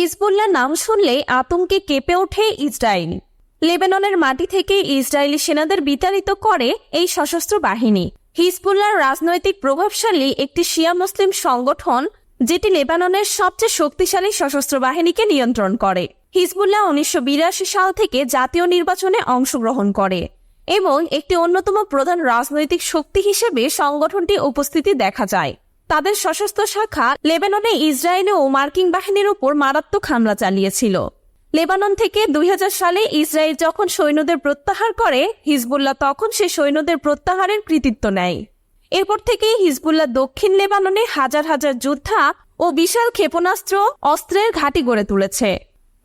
Hezbollah নাম শুনলেই আতঙ্কে কেঁপে ওঠে ইসরায়েল। লেবাননের মাটি থেকে ইসরায়েলি সেনাদের বিতাড়িত করে এই সশস্ত্র বাহিনী। হিজবুল্লাহর রাজনৈতিক প্রভাবশালী একটি শিয়া মুসলিম সংগঠন, যেটি লেবাননের সবচেয়ে শক্তিশালী সশস্ত্র বাহিনীকে নিয়ন্ত্রণ করে। হিজবুল্লাহ উনিশশো বিরাশি সাল থেকে জাতীয় নির্বাচনে অংশগ্রহণ করে এবং একটি অন্যতম প্রধান রাজনৈতিক শক্তি হিসেবে সংগঠনটি উপস্থিতি দেখা যায়। তাদের সশস্ত্র শাখা লেবাননে ইসরায়েলি ও মার্কিন বাহিনীর উপর মারাত্মক হামলা চালিয়েছিল। লেবানন থেকে দুই হাজার সালে ইসরায়েল যখন সৈন্যদের প্রত্যাহার করে, হিজবুল্লাহ তখন সে সৈন্যদের প্রত্যাহারের কৃতিত্ব নেয়। এরপর থেকেই হিজবুল্লাহ দক্ষিণ লেবাননে হাজার হাজার যোদ্ধা ও বিশাল ক্ষেপণাস্ত্র, অস্ত্রের ঘাঁটি গড়ে তুলেছে।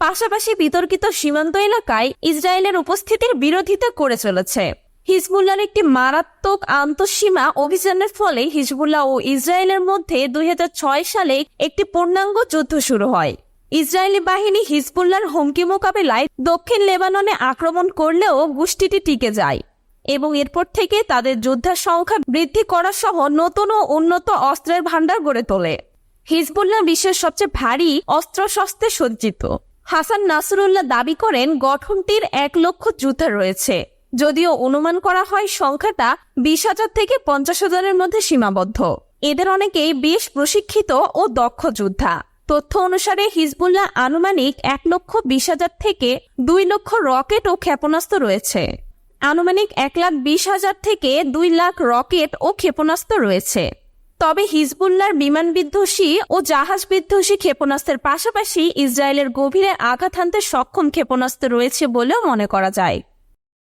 পাশাপাশি বিতর্কিত সীমান্ত এলাকায় ইসরায়েলের উপস্থিতির বিরোধিতা করে চলেছে। হিজবুল্লাহর একটি মারাত্মক আন্তঃসীমা অভিযানের ফলে হিজবুল্লাহ ও ইসরায়েলের মধ্যে দুই হাজার ছয় সালে একটি পূর্ণাঙ্গ যুদ্ধ শুরু হয়। ইসরায়েলি বাহিনী হিজবুল্লাহর হুমকি মোকাবেলায় দক্ষিণ লেবাননে আক্রমণ করলেও গোষ্ঠীটি টিকে যায় এবং এরপর থেকে তাদের যোদ্ধার সংখ্যা বৃদ্ধি করা সহ নতুন ও উন্নত অস্ত্রের ভাণ্ডার গড়ে তোলে। হিজবুল্লাহ বিশ্বের সবচেয়ে ভারী অস্ত্রশস্ত্রে সজ্জিত। হাসান নাসরুল্লাহ দাবি করেন, গঠনটির এক লক্ষ যোদ্ধা রয়েছে। যদিও অনুমান করা হয় সংখ্যাটা বিশ হাজার থেকে পঞ্চাশ হাজারের মধ্যে সীমাবদ্ধ। এদের অনেকেই বেশ প্রশিক্ষিত ও দক্ষ যোদ্ধা। তথ্য অনুসারে হিজবুল্লাহ আনুমানিক এক লক্ষ বিশ হাজার থেকে দুই লক্ষ রকেট ও ক্ষেপণাস্ত্র রয়েছে। আনুমানিক এক লাখ বিশ হাজার থেকে দুই লাখ রকেট ও ক্ষেপণাস্ত্র রয়েছে। তবে হিজবুল্লার বিমান বিধ্বসী ও জাহাজ বিধ্বসী ক্ষেপণাস্ত্রের পাশাপাশি ইসরায়েলের গভীরে আঘাত হানতে সক্ষম ক্ষেপণাস্ত্র রয়েছে বলেও মনে করা যায়।